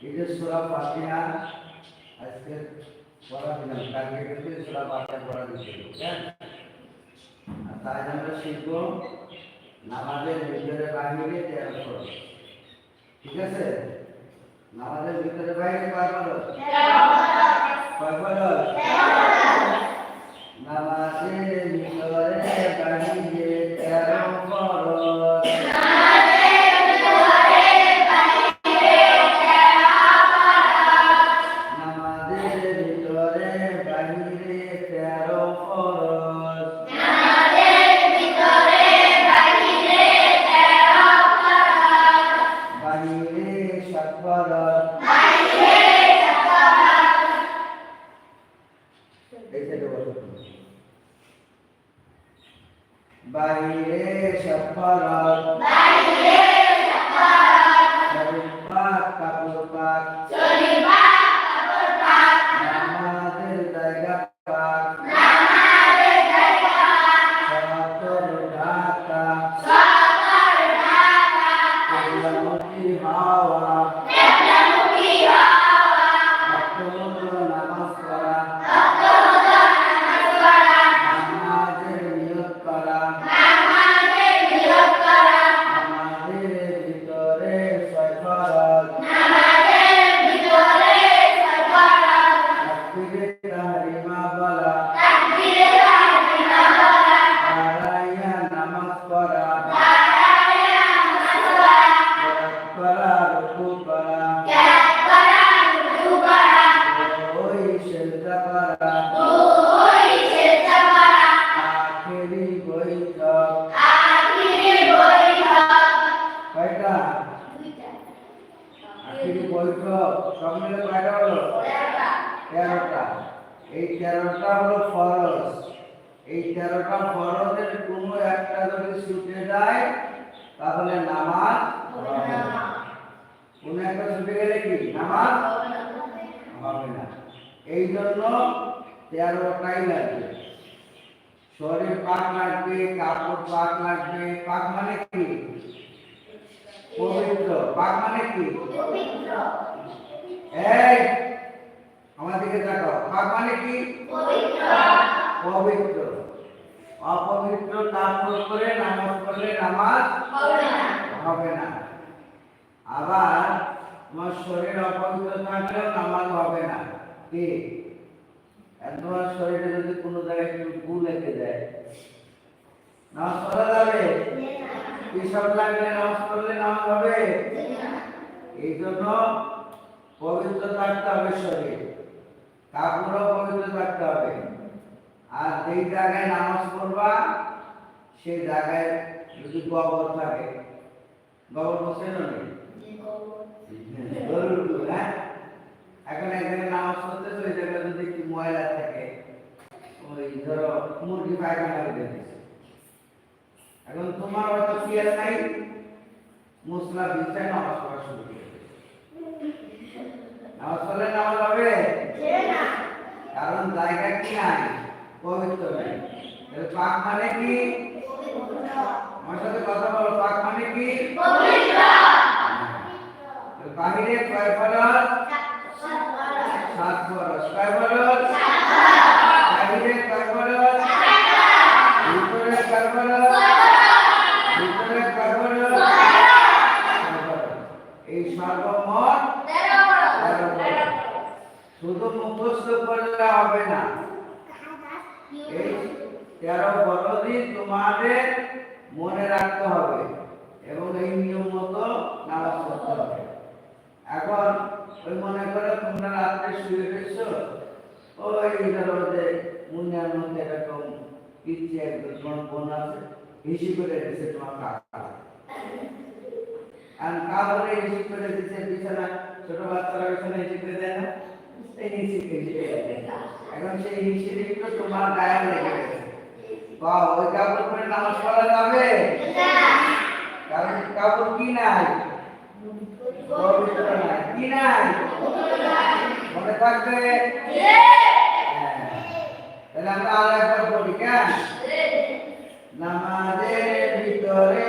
এই যে সুরা ফাতিহা আজকে পড়া দিলাম কালকে কিন্তু সুরা ফাতিহা পড়া দিচ্ছিল হ্যাঁ আর তাই আমরা শিখব নামাজের ভিতরে বাহিরে তেরো খরচ ঠিক আছে নামাজের ভিতরে বাইরে কয় খরচ কয় খরচ নামাজের ভিতরে বাহিরে এই সাইডে বসো তুমি। বাহিরে সাত খরচ শরীর পাক কাপড় পাক é, vai parar. হলো ফরজ। এই তেরোটা ফরজের কোনো একটা যদি ছুটে যায় তাহলে নামাজ। কোনো একটা ছুটে গেলে কি? নামাজ হবে না। এই জন্য তেরোটাই লাগবে। শরীর পাক লাগবে কাপড় পাক লাগবে। পাক মানে কি? পবিত্র। পাক মানে কি? এই আমার দিকে তাকাও। পাক মানে কি? পবিত্র। অপবিত্র তারপর করে নামাজ পড়লে নামাজ হবে না। আবার তোমার শরীর অপবিত্র থাকলেও নামাজ হবে না। কি? তোমার শরীরে যদি কোনো জায়গায় একটু গু লেগে যায় নামাজ পড়া যাবে? এসব লাগলে নামাজ পড়লে নামাজ হবে? এই জন্য পবিত্র থাকতে হবে শরীর। কাপড়ও পবিত্র থাকতে হবে। আর যেই জায়গায় নামাজ পড়বা, সেই জায়গায় যদি গোবর থাকে, গোবর বসে হ্যাঁ? এখন জায়গায় নামাজ পড়তেছে, ওই জায়গায় যদি একটু ময়লা থাকে, ওই ধরো মুরগি পায়খানা গেছে এখন তোমার হয়তো পিয়াজ নাই মশলা বিছায় নামাজ পড়া শুরু করে। নামাজ পড়লে নামাজ হবে কারণ জায়গা কি নাই পবিত্র নাই। পাক মানে কি আমার সাথে কথা বলো পাক মানে কি তাহলে বাহিরে কয় ফরজ সাত ফরজ কয় ফরজ বাহিরে কয় ফরজ ভিতরে কয় ফরজ ভিতরে কয় ফরজ ছয় ফরজ। এই সর্বমোট তেরো ফরজ। শুধু মুখস্থ করলে হবে না। এই তেরো ফরজই তোমাদের মনে রাখতে হবে এবং এই নিয়ম মতো নামাজ পড়তে হবে। এখন ওই মনে করে তোমরা রাত্রে শুয়ে গেছো ওই ধরো যে মুনিয়ার মধ্যে এরকম একদম তোমার বোন আছে, হিসি করে দিছে তোমার কাকা আর কাপড়ে হিসি করে দিছে, বিছানা, ছোট বাচ্চারা বিছানা হিসি করে দেয় না? এই হিসি হিসি করে দেয়। এখন সেই হিসির একটু তোমার গায়ে লেগে গেছে বা ওই কাপড় পরে নামাজ পড়া যাবে কারণ কাপড় কি নাই পবিত্র নাই কি নাই মনে থাকবে হ্যাঁ। তাহলে আমরা আর একবার বলি কেন নামাজের ভিতরে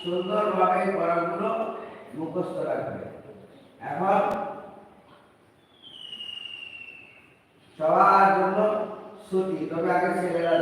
সুন্দরভাবে পড়াগুলো মুখস্থ রাখবে। এখন সবার জন্য ছুটি। তবে আগে ছেলেরা